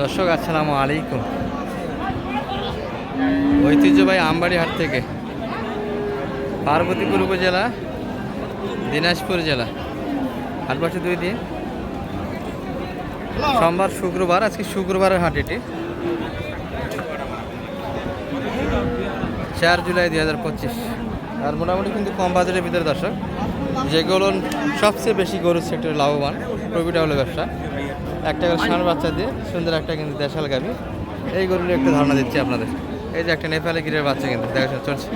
দর্শক, আসসালামু আলাইকুম। ঐতিহ্যবাহী আমবাড়ি হাট থেকে পার্বতীপুর উপজেলা, দিনাজপুর জেলা। হাট বসে দুই দিন। সোমবার, শুক্রবার, আজকে শুক্রবারের হাট এটি। চার জুলাই দুই হাজার পঁচিশ। আর মোটামুটি কিন্তু কম বাজারের ভিতরে দর্শক যেগুলো সবচেয়ে বেশি গরুর সেক্টরে লাভবান প্রফিটেবল ব্যবসা। একটা করে ষাঁড় বাচ্চা দিয়ে সুন্দর একটা কিন্তু দেশাল গাবি। এই গরুর একটা ধারণা দিচ্ছি আপনাদের। এই যে একটা নেপালি গিরের বাচ্চা কিন্তু দেখাশোনা চলছে।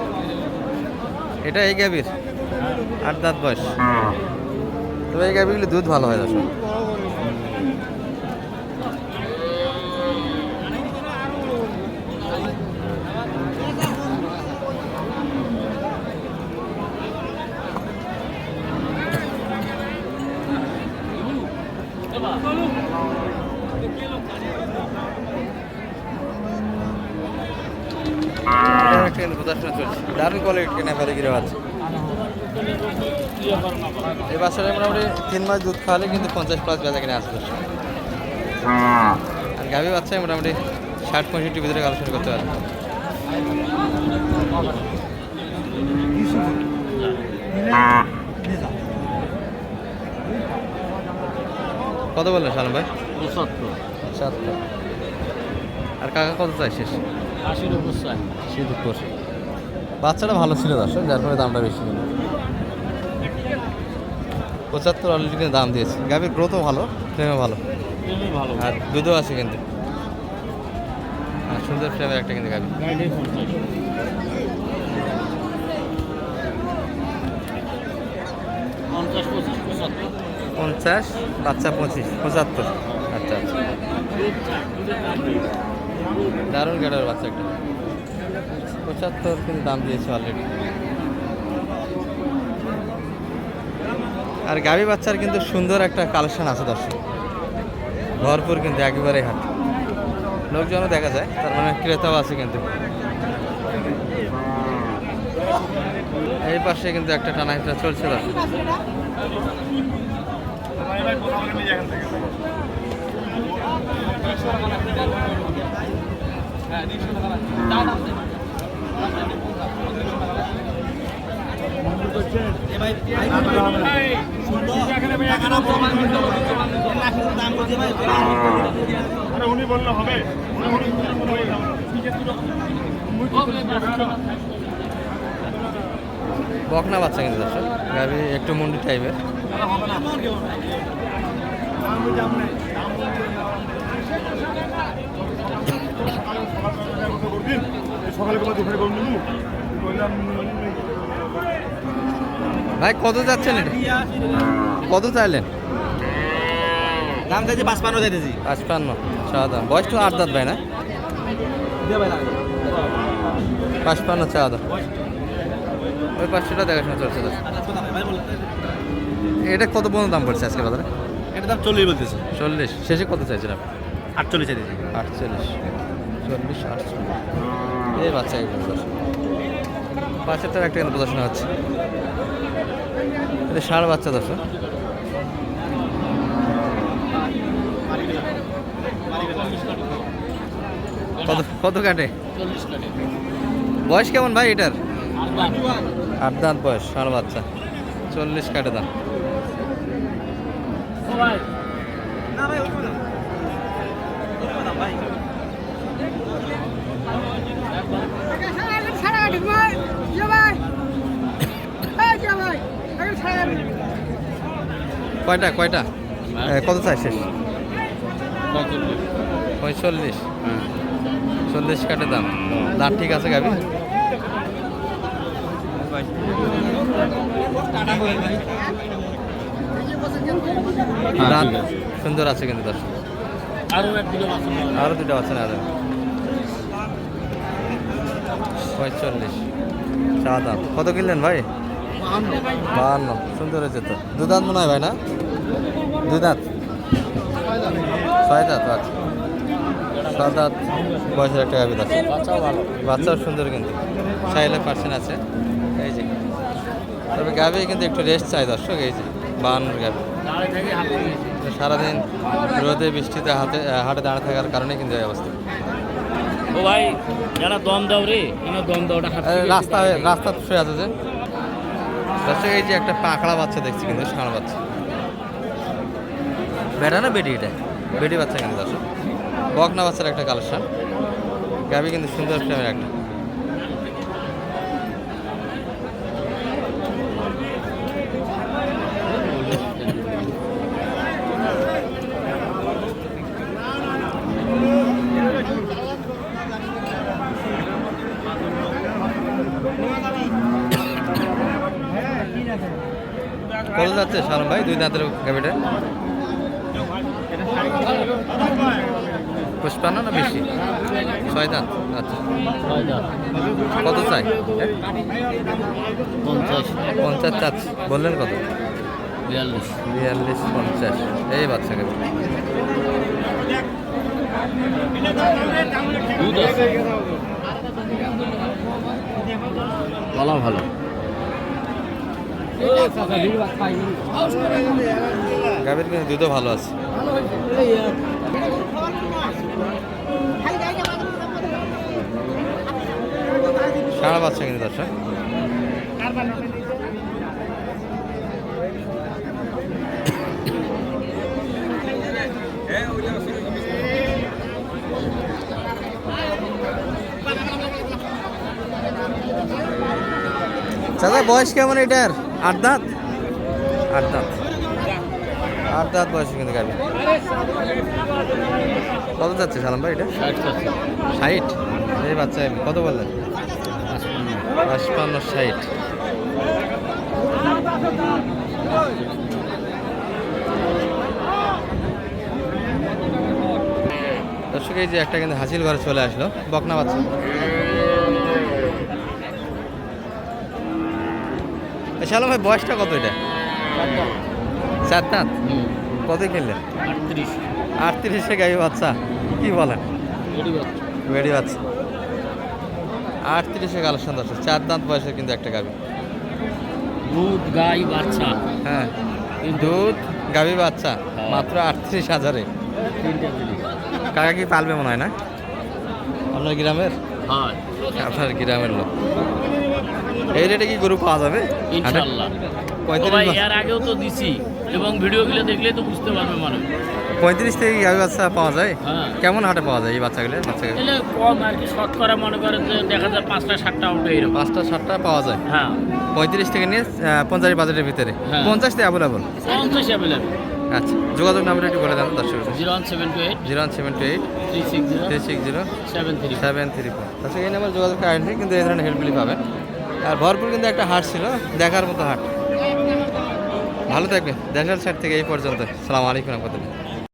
এটা এই গাবির? আট দাঁত বয়স। তো এই গাবিগুলি দুধ ভালো হয় দর্শক কিন্তু প্রদর্শন চলছে? দারুণ কোয়ালিটি নেপালি গিরে বাচ্চা এই বাচ্চাটা মোটামুটি তিন মাস দুধ খাওয়ালে কিন্তু পঞ্চাশ প্লাস বেচা কিনে আসে দর্শক আর গাভী বাচ্চায় মোটামুটি ষাট পঁয়ষট্টির ভিতরে আলোচনা করতে পারে কত বললেন সালাম ভাই? পঁচাত্তর। সাতটা আর কাকা কত চাই শেষ? বাচ্চাটা ভালো ছিল দর্শক যার ফলে দামটা বেশি ছিল। পঁচাত্তর অলরেডি কিন্তু দাম দিয়েছে। গাভীর গ্রোথও ভালো ফ্রেমও ভালো। ভালো। আর দুধও আছে কিন্তু। আর সুন্দর ফ্রেমের একটা কিন্তু গাভী। পঞ্চাশ বাচ্চা পঁচিশ পঁচাত্তর। আচ্ছা আচ্ছা। দারুণ গাড়ার বাচ্চা একটা পঁচাত্তর কিন্তু দাম দিয়েছে অলরেডি আর গাভী বাচ্চার কিন্তু সুন্দর একটা কালেকশন আছে দর্শক। ভরপুর কিন্তু একেবারেই হাট। লোকজনও দেখা যায়, তার মানে ক্রেতাও আছে কিন্তু। এই পাশে কিন্তু একটা টানা চলছে দর্শক। বকনা বাচ্চা কিন্তু দর্শক। গাভী একটু মুন্ডি টাইপের সকালে কোনো দুপুরে করুন বললাম ভাই কত যাচ্ছেন এটা? কত চাইলেন? দাম চাইছি পাঁচপান্ন চাইতেছি। পাঁচপান্ন দাম বয়স তো আট দাঁত ভাই না? পাঁচপান্ন চা দাম ওই পাঁচশোটা দেখাশোনা চলছে এটা কত পর্যন্ত দাম পড়ছে আজকে বাজারে? এটা দাম চল্লিশ বলতেছে। চল্লিশ। শেষে কত চাইছেন আপনি? আটচল্লিশ চাইতেছি। আটচল্লিশ। চল্লিশ আটচল্লিশ। এই বাচ্চা দর্শক বাচ্চাটার একটা কিন্তু প্রদর্শন হচ্ছে এটা ষাঁড় বাচ্চা দর্শক কত কত কাটে বয়স কেমন ভাই এটার আট দাঁত বয়স ষাঁড় বাচ্চা চল্লিশ কাটে দাম কয়টা কয়টা? এ, কত চাই শেষ? পঁয়তাল্লিশ। চল্লিশ কাটে দাম। দাঁত ঠিক আছে গাবি? দাঁত সুন্দর আছে কিন্তু দর্শক। আরও দুটো আছে না পঁয়তাল্লিশ চা দাম কত কিনলেন ভাই? বাহান্ন। সুন্দর হয়েছে তো। দু দাঁত মনে হয় ভাই না? দু দাঁত ছয় দাঁত আচ্ছা ছয় দাঁত বয়সের একটা গাভি আছে বাচ্চাও সুন্দর কিন্তু। চাইলে পার্সেন্ট আছে। এই যে। তবে গাভি কিন্তু একটু রেস্ট চাই দর্শক এই যে। বাহান্নর গাভি। সারাদিন রোদে বৃষ্টিতে হাতে হাটে দাঁড়িয়ে থাকার কারণে কিন্তু এই অবস্থা। ও ভাই যারা দম দাও রে এনে দম দাও রাস্তা রাস্তা শুয়ে আছে যে। দর্শক এই যে একটা পাকড়া বাচ্চা দেখছি কিন্তু ষাঁড় বাচ্চা। বেটা না বেটি এটা? বেটি বাচ্চা কিন্তু দর্শক। বকনা বাচ্চার একটা কালেকশন গাবি কিন্তু সুন্দর ফ্রেমের একটা। কত যাচ্ছে শালম ভাই? দুই দাঁতের গাবিটা পুষ্পান্ন না বেশি? ছয় দাঁত। আচ্ছা। কত চাই? পঞ্চাশ। পঞ্চাশ চাচ্ছি। বললেন কত? বিয়াল্লিশ। বিয়াল্লিশ পঞ্চাশ। এই বাচ্চা আছে। বলা ভালো। গাবির কিন্তু দুধও ভালো আছে। সারা বাচ্চা কিন্তু দর্শক। চাচা বয়স কেমন এটার? আট দাঁত আট দাঁত আট দাঁত বয়স কিন্তু গাবি কত যাচ্ছে সালাম ভাই এটা? ষাট? এই বাচ্চা কত বললেন? পাঁচপান্ন ষাট। দর্শক এই যে একটা কিন্তু হাসিল ঘরে চলে আসলো। বকনা বাচ্চা। এ শালম ভাই বয়সটা কত এটা? চার দাঁত কত কিনলেন? আটত্রিশ। আটত্রিশে গাই বাচ্চা কি বলেন? বেড়ি বাচ্চা। আটত্রিশে কালেকশন দর্শক চার দাঁত বয়সের কিন্তু একটা গাবি। দুধ গাই বাচ্চা। হ্যাঁ দুধ গাবি বাচ্চা মাত্র আটত্রিশ হাজারে। কাকা কি পালবে মনে হয় না? আপনার গ্রামের? হয়। আপনার গ্রামের লোক। এই রেটে কি গরু পাওয়া যাবে? ইনশাল্লাহ ও পঁয়ত্রিশ এর আগেও তো দিছি এবং ভিডিওগুলো দেখলে তো বুঝতে পারবে মানুষ। পঁয়ত্রিশ থেকে কি বাচ্চা পাওয়া যায়? হ্যাঁ। কেমন হাটে পাওয়া যায় এই বাচ্চাগুলো? বাচ্চাগুলো? কম আর কি শতকরা মনে করেন যে দেখা যায় পাঁচটা সাতটা উঠে এরকম। পাঁচটা সাতটা পাওয়া যায়? হ্যাঁ। পঁয়ত্রিশ থেকে নিয়ে পঞ্চাশ বাজারের ভিতরে। হ্যাঁ। পঞ্চাশ থেকে অ্যাভেলেবল পঞ্চাশ অ্যাভেলেবেল আচ্ছা যোগাযোগ নাম্বারটা একটু বলে দেন দর্শক। Zero one seven two eight. Zero one seven two eight. Three six zero. Three six zero. Seven three seven three four. আচ্ছা এই নাম্বার যোগাযোগ কারেন্টলি কিন্তু এই ধরনের হেল্পগুলি পাবেন। আর ভরপুর কিন্তু একটা হাট ছিল, দেখার মতো হাট। ভালো থাকবে দেশের সাইড থেকে এই পর্যন্ত। সালাম আলাইকুম রহমতুল্লাহ।